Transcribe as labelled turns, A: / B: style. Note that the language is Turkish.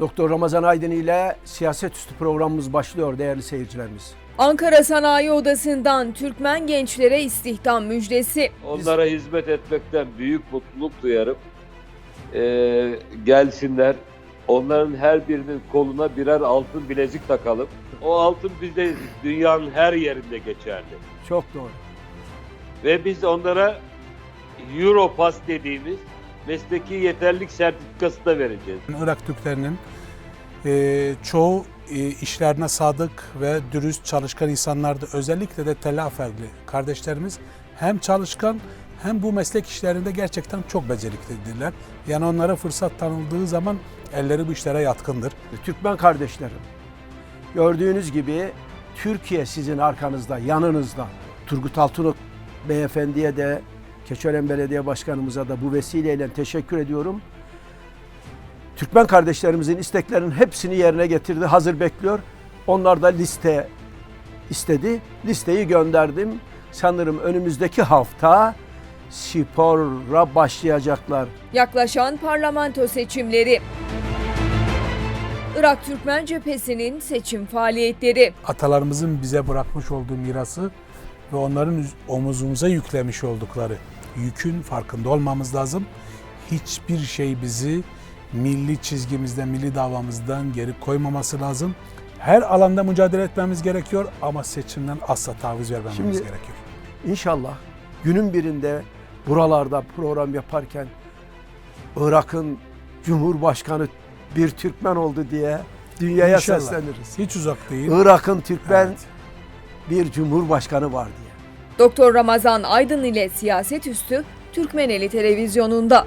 A: Doktor Ramazan Aydın ile siyaset üstü programımız başlıyor değerli seyircilerimiz.
B: Ankara Sanayi Odası'ndan Türkmen gençlere istihdam müjdesi.
C: Onlara hizmet etmekten büyük mutluluk duyarım. Ee, gelsinler. Onların her birinin koluna birer altın bilezik takalım. O altın bizde dünyanın her yerinde geçerli.
A: Çok doğru.
C: Ve biz onlara Europass dediğimiz mesleki yeterlilik sertifikası da vereceğiz.
D: Irak Türklerinin e, çoğu e, işlerine sadık ve dürüst çalışkan insanlardı. Özellikle de telaferli kardeşlerimiz hem çalışkan hem bu meslek işlerinde gerçekten çok beceriklidirler. Yani onlara fırsat tanıldığı zaman elleri bu işlere yatkındır.
A: Türkmen kardeşlerim. Gördüğünüz gibi Türkiye sizin arkanızda, yanınızda. Turgut Altınok beyefendiye de Keçören Belediye Başkanımıza da bu vesileyle teşekkür ediyorum. Türkmen kardeşlerimizin isteklerinin hepsini yerine getirdi. Hazır bekliyor. Onlar da liste istedi. Listeyi gönderdim. Sanırım önümüzdeki hafta spora başlayacaklar.
B: Yaklaşan parlamento seçimleri. Irak Türkmen Cephesi'nin seçim faaliyetleri.
D: Atalarımızın bize bırakmış olduğu mirası ve onların omuzumuza yüklemiş oldukları yükün farkında olmamız lazım. Hiçbir şey bizi milli çizgimizden, milli davamızdan geri koymaması lazım. Her alanda mücadele etmemiz gerekiyor ama seçimden asla taviz vermememiz
A: Şimdi-
D: gerekiyor.
A: İnşallah günün birinde buralarda program yaparken Irak'ın Cumhurbaşkanı bir Türkmen oldu diye dünyaya
D: İnşallah.
A: sesleniriz.
D: Hiç uzak değil.
A: Irak'ın Türkmen
D: Evet.
A: bir Cumhurbaşkanı var diye.
B: Doktor Ramazan Aydın ile siyaset üstü Türkmeneli televizyonunda.